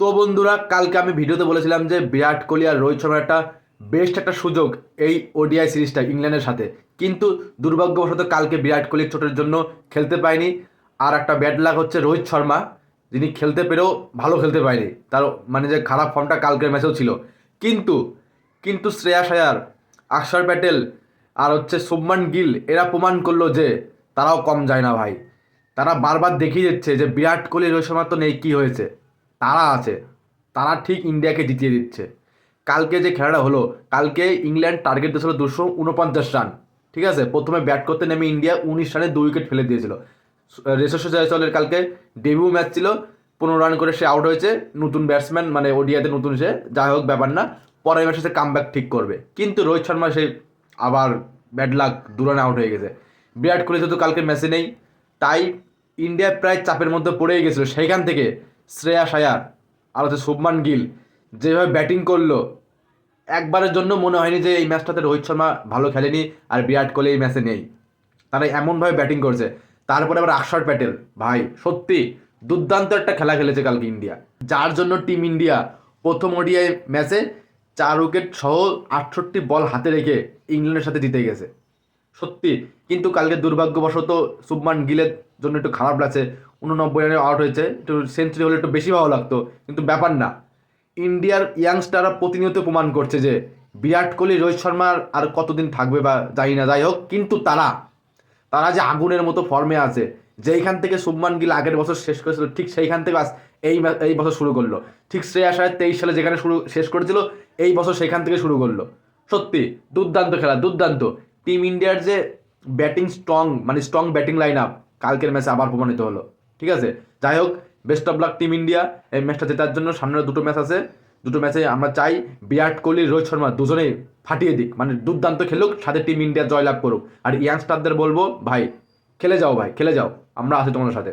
তো বন্ধুরা, কালকে আমি ভিডিওতে বলেছিলাম যে বিরাট কোহলি আর রোহিত শর্মার একটা বেস্ট একটা সুযোগ এই ওডিআই সিরিজটা ইংল্যান্ডের সাথে। কিন্তু দুর্ভাগ্যবশত কালকে বিরাট কোহলির চোটের জন্য খেলতে পায়নি আর একটা ব্যাড লাগ হচ্ছে রোহিত শর্মা, যিনি খেলতে পেরেও ভালো খেলতে পায়নি তার মানে যে খারাপ ফর্মটা কালকের ম্যাচেও ছিল। কিন্তু কিন্তু শ্রেয়াস আয়ার অক্ষর প্যাটেল আর হচ্ছে শুভমান গিল, এরা প্রমাণ করল যে তারাও কম যায় না ভাই। তারা বারবার দেখিয়ে দিচ্ছে যে বিরাট কোহলি, রোহিত শর্মার তো নেই, কী হয়েছে? তারা আছে। তারা ঠিক ইন্ডিয়াকে জিতিয়ে দিচ্ছে। কালকে যে খেলাটা হলো, কালকে ইংল্যান্ড টার্গেট দিয়েছিল দুশো উনপঞ্চাশ রান ঠিক আছে? প্রথমে ব্যাট করতে নেমে ইন্ডিয়া উনিশ রানে দুই উইকেট ফেলে দিয়েছিল। রেশস্ব জয়সলের কালকে ডেবিউ ম্যাচ ছিল, পনেরো রান করে সে আউট হয়েছে, নতুন ব্যাটসম্যান মানে ওডিয়াতে নতুন সে, যাই হোক, ব্যাপার না। পরের ম্যাচে সে কামব্যাক ঠিক করবে। কিন্তু রোহিত শর্মা সে আবার ব্যাড লাক দু রানে আউট হয়ে গেছে। বিরাট কোহলি যেহেতু কালকে ম্যাচে নেই, তাই ইন্ডিয়া প্রায় চাপের মধ্যে পড়েই গেছিল। সেইখান থেকে শ্রেয়াস আয়ার আর হচ্ছে শুভমান গিল, যেভাবে ব্যাটিং করল, একবারের জন্য মনে হয়নি যে এই ম্যাচটাতে রোহিত শর্মা ভালো খেলেনি আর বিরাট কোহলি এই ম্যাচে নেই। তারা এমনভাবে ব্যাটিং করছে। তারপরে আবার অক্ষর প্যাটেল, ভাই, সত্যি দুর্দান্ত একটা খেলা খেলেছে কালকে ইন্ডিয়া। যার জন্য টিম ইন্ডিয়া প্রথম ওডিআই ম্যাচে চার উইকেট সহ আটষট্টি বল হাতে রেখে ইংল্যান্ডের সাথে জিতে গেছে। সত্যি। কিন্তু কালকে দুর্ভাগ্যবশত শুভমান গিলের জন্য একটু খারাপ লাগছে। উননব্বই রানে আউট হয়েছে। একটু সেঞ্চুরি হলে একটু বেশি ভালো লাগতো। কিন্তু ব্যাপার না। ইন্ডিয়ার ইয়াংস্টাররা প্রতিনিয়ত প্রমাণ করছে যে বিরাট কোহলি, রোহিত শর্মার আর কতদিন থাকবে বা জানি না। যাই হোক, কিন্তু তারা তারা যে আগুনের মতো ফর্মে আছে, যেইখান থেকে শুভমান গিল আগের বছর শেষ করেছিল, ঠিক সেইখান থেকে এই এই বছর শুরু করল। ঠিক শ্রেয়াস আয়ার তেইশ সালে যেখানে শুরু, শেষ করেছিল, এই বছর সেখান থেকে শুরু করল। সত্যি, দুর্দান্ত খেলা, দুর্দান্ত। টিম ইন্ডিয়ার যে ব্যাটিং স্ট্রং মানে স্ট্রং ব্যাটিং লাইন আপ কালকের ম্যাচে আবার প্রমাণিত হলো। ঠিক আছে? যাই হোক best of luck team India এই ম্যাচটা জেতার জন্য। সামনে দুটো ম্যাচ আছে। দুটো ম্যাচে আমরা চাই বিরাট কোহলি, রোহিত শর্মা দুজনেই ফাটিয়ে দিক। মানে দুর্দান্ত খেলুক, সাথে টিম ইন্ডিয়া জয়লাভ করুক। আর ইয়াংস্টারদের বলব, ভাই, খেলে যাও ভাই, খেলে যাও। আমরা আছি তোমাদের সাথে।